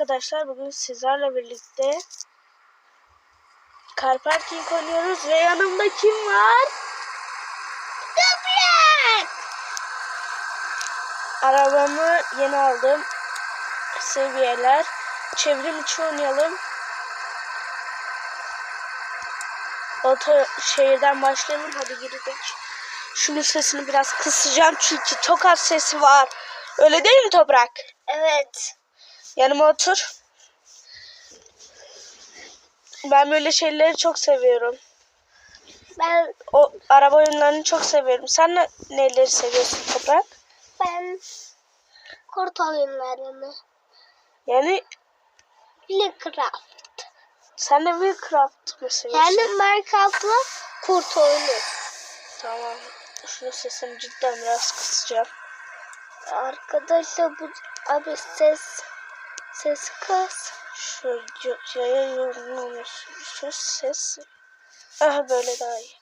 arkadaşlar bugün sizlerle birlikte Car Parking oynuyoruz ve yanımda kim var? Toprak. Arabamı yeni aldım. Seviyeler. Çevrim içi oynayalım. Oto şehirden başlayalım. Hadi girdik. Şunun sesini biraz kısacağım çünkü çok az sesi var. Öyle değil mi Toprak? Evet. Yanıma otur. Ben böyle şeyleri çok seviyorum. Ben O araba oyunlarını çok seviyorum. Sen ne, neleri seviyorsun Toprak? ben kurt oyunlarını. Yani Minecraft. sen de Minecraft mı seviyorsun? Yani Minecraft'la kurt oyunu. Tamam. Şunun sesini cidden biraz kısacağım. Arkadaşlar bu abi ses ses kız. Şu yaya yorulmamış. Şu ses. Aha böyle daha iyi.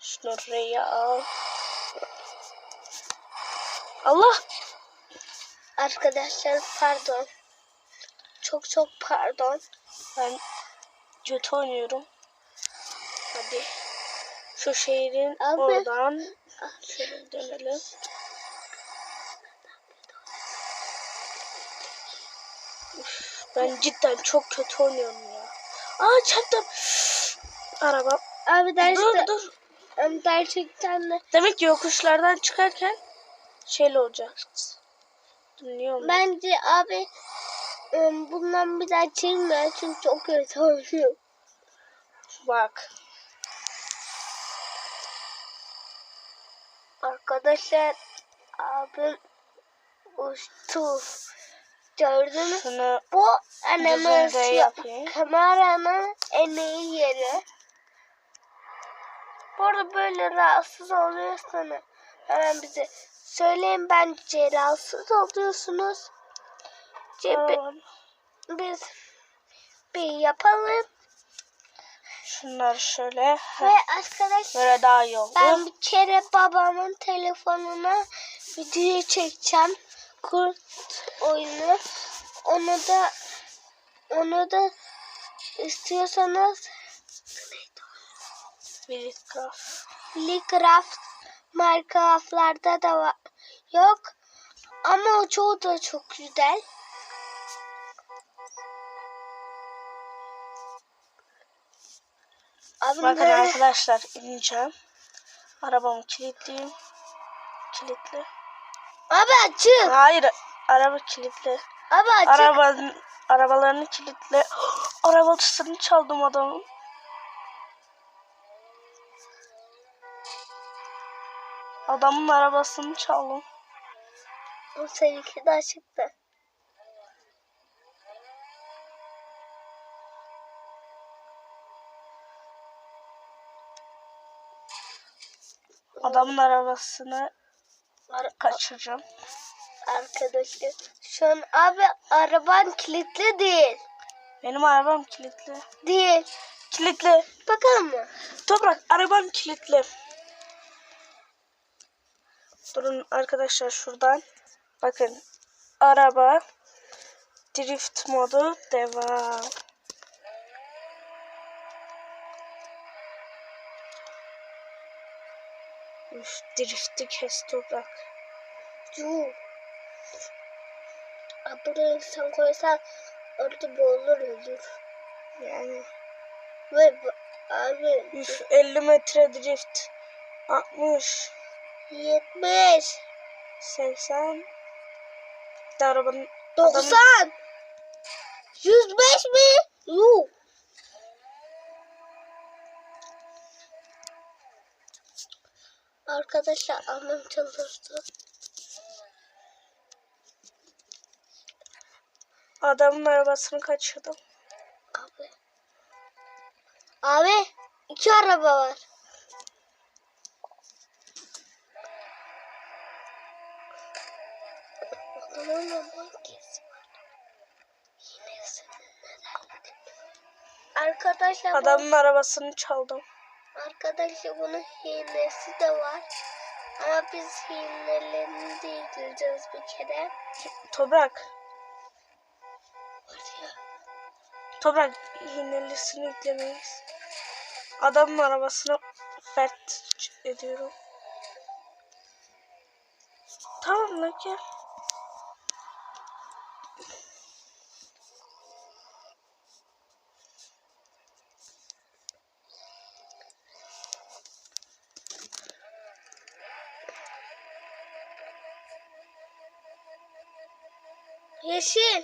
Şunu oraya al. Allah! Arkadaşlar pardon. Çok çok pardon. Ben kötü oynuyorum. Hadi. Şu şehrin Abi. oradan şöyle dönelim. Ben cidden çok kötü oynuyorum ya. Aa çarptım. Araba. Abi derste Dur dur. Em, gerçekten de Demek ki yokuşlardan çıkarken şeyle olacağız. Dinliyorum. Ben... bence abi em, bundan bir daha çekme çünkü çok kötü oynuyor. Bak. Arkadaşlar abim uçtu. Gördünüz? Şunu Bu yapayım. kameranın en iyi yeri. Bu arada böyle rahatsız oluyorsanız hemen bize söyleyin bence rahatsız oluyorsunuz. Cebi, biz bir yapalım Şunları şöyle. ve arkadaşlar Böyle daha iyi oldu. ben bir kere babamın telefonuna video çekeceğim. Kurt oyunu. Onu da onu da istiyorsanız Minecraft. Minecraft Minecraft'larda da var. Yok. Ama o çoğu da çok güzel. Abi Bakın böyle- arkadaşlar ineceğim. Arabamı kilitleyeyim. Kilitli. Abi açık. Hayır araba kilitli. Abi açık. Arabanın arabalarını kilitle. Arabasını çaldım adamın. Adamın arabasını çaldım. O seninki de açıktı. Adamın arabasını Ar- kaçıracağım. arkadaşlar. Şu an abi araban kilitli değil. Benim arabam kilitli. Değil. Kilitli. Bakalım mı? Toprak arabam kilitli. Durun arkadaşlar şuradan. Bakın araba drift modu devam. Üf, drifti kes toprak. Yuh. Buraya sen koysan orada boğulur ölür. Yani Ve bu- abi üf, 50 metre drift. 60 70 80 Bir de arabanın adamın- 90 105 mi? Yuh. Arkadaşlar annem çıldırdı. adamın arabasını kaçırdım. Abi. Abi iki araba var. Adamın mankesi var. Yine? Arkadaşlar Adamın arabasını çaldım. Arkadaşlar bunun hilesi de var. Ama biz hilelerini de yıkayacağız bir kere. Toprak. Toprak iğnelisini yüklemeyiz. Adamın arabasını fert ediyorum. Tamam lan gel. Yeşil.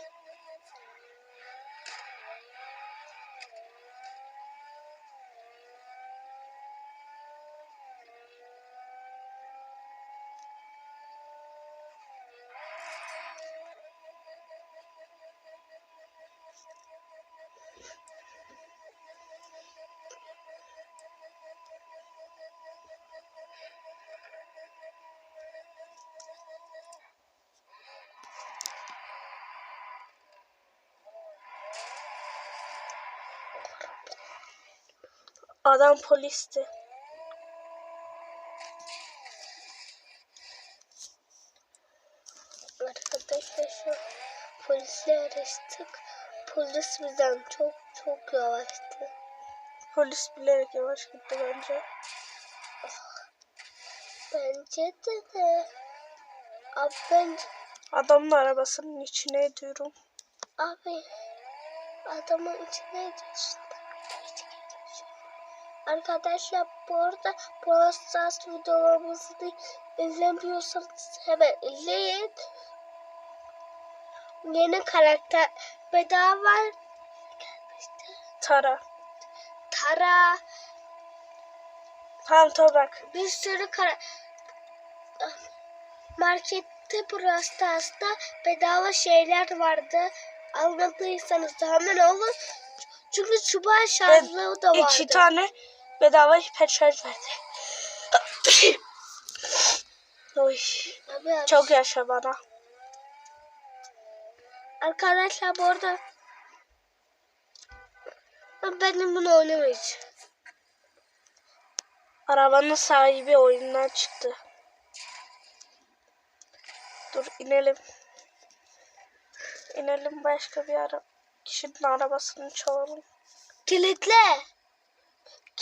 Adam polisti. Arkadaşlar şu araştık. Polis bizden çok çok yavaştı. Polis bilerek yavaş gitti bence. Bence de de. Abi bence Adamın arabasının içine ediyorum. Abi adamın içine düştü. Arkadaşlar bu arada Brawl Stars videolarımızı izlemiyorsanız hemen izleyin. Yeni karakter bedava gelmişti. Tara. Tara Tamam Toprak. bir sürü kara markette Brawl Stars'ta bedava şeyler vardı. Almadıysanız da hemen alın. Çünkü çubuğa şarjlığı da vardı. İki tane bedava hiper şarj verdi. Oy. Abi, abi. Çok yaşa bana. Arkadaşlar bu arada ben bunu oynamayacağım. Arabanın sahibi oyundan çıktı. Dur inelim. İnelim başka bir ara kişinin arabasını çalalım. Kilitle.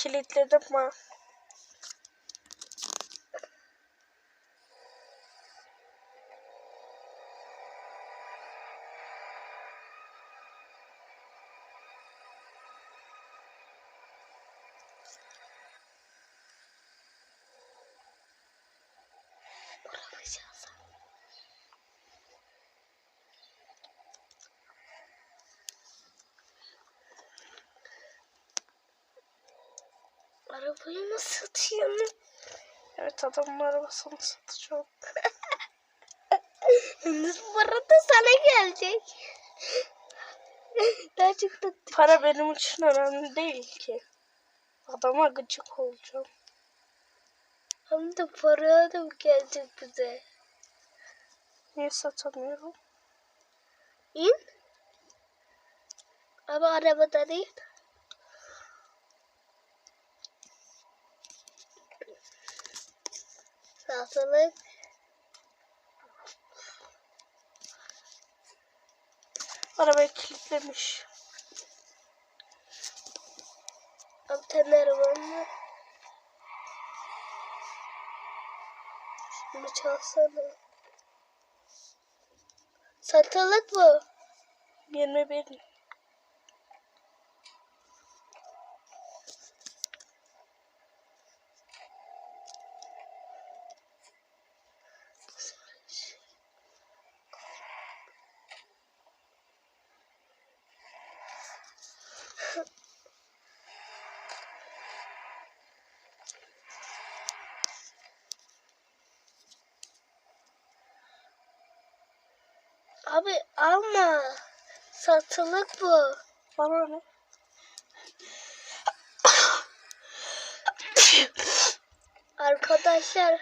Kilitledim ben. Arabayı nasıl satıyorsun? Evet adamın arabasını satacağım. Yalnız para da sana gelecek. Da Para benim için önemli değil ki. Adama gıcık olacağım. hem de para da gelecek bize. Niye satamıyorum? İn. Ama arabada değil. Satılık. Arabayı kilitlemiş. Anten arabam var. Şunu çalsana. Satılık bu. 21. Abi alma. Satılık bu. Bana ne? Arkadaşlar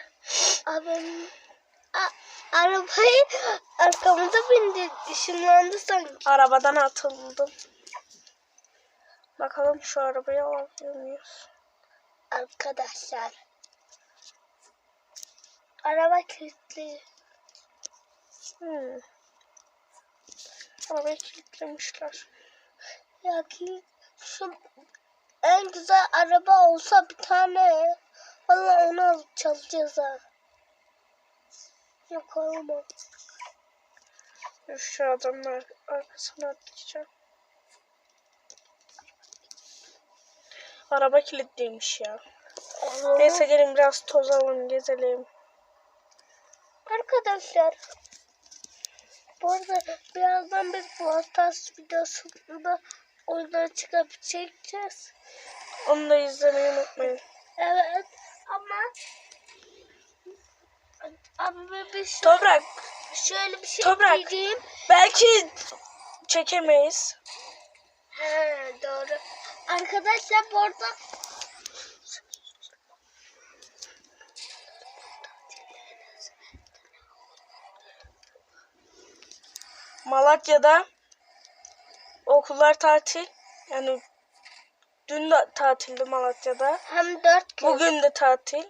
abim A- arabayı arkamıza bindi. Işınlandı sanki. Arabadan atıldım. Bakalım şu arabayı alabiliyor muyuz? Arkadaşlar. araba kilitli. Hmm. Arabayı kilitlemişler. Ya ki şu en güzel araba olsa bir tane. Valla onu çalacağız ha. Yok olmaz. Şu adamın arkasına atlayacağım. Araba kilitliymiş ya. Neyse gelin biraz tozalım, gezelim. Arkadaşlar bu arada birazdan biz bu videosunda oyundan çıkıp çekeceğiz. Onu da izlemeyi unutmayın. Evet ama ama ben bir şey, Toprak, şöyle bir şey Toprak. diyeyim. belki çekemeyiz. He doğru. Arkadaşlar bu arada Malatya'da okullar tatil. Yani dün de tatildi Malatya'da. hem dört kez Bugün de tatil.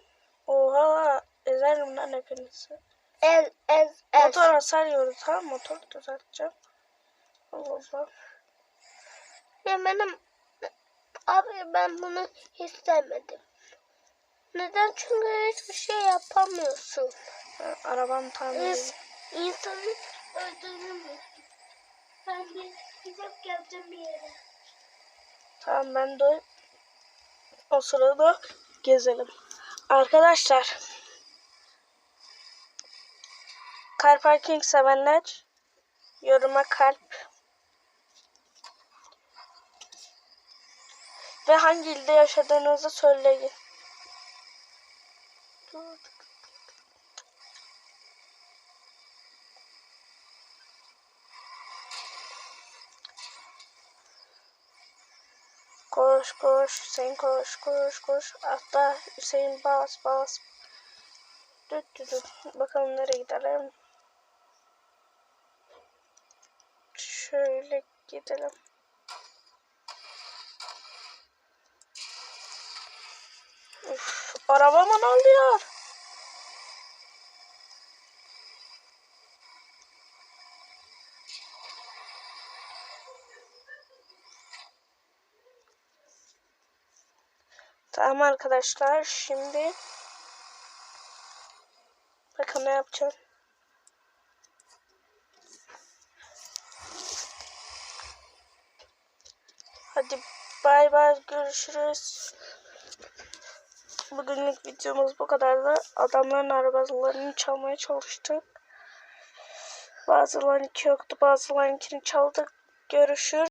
Oha, ezerim lan hepinizi. el el el. Motor hasar yiyordu tamam motoru düzelteceğim. Allah Allah. Ya benim abi ben bunu istemedim. Neden? Çünkü hiçbir şey yapamıyorsun. Ben arabam tamir İns edeyim. Öldürmüyorsun. Ben bir gidip geleceğim bir yere. Tamam ben de o sırada gezelim. Arkadaşlar Car parking sevenler yoruma kalp ve hangi ilde yaşadığınızı söyleyin. Koş koş Hüseyin koş koş koş. Hatta Hüseyin bas bas. Düt düt düt. Bakalım nereye gidelim. Şöyle gidelim. Üf, arabama ne oluyor? Tamam arkadaşlar şimdi bakın ne yapacağım. Hadi bay bay görüşürüz. Bugünlük videomuz bu kadardı. Adamların arabalarını çalmaya çalıştık. Bazılarınki yoktu bazılarınkini çaldık. Görüşürüz.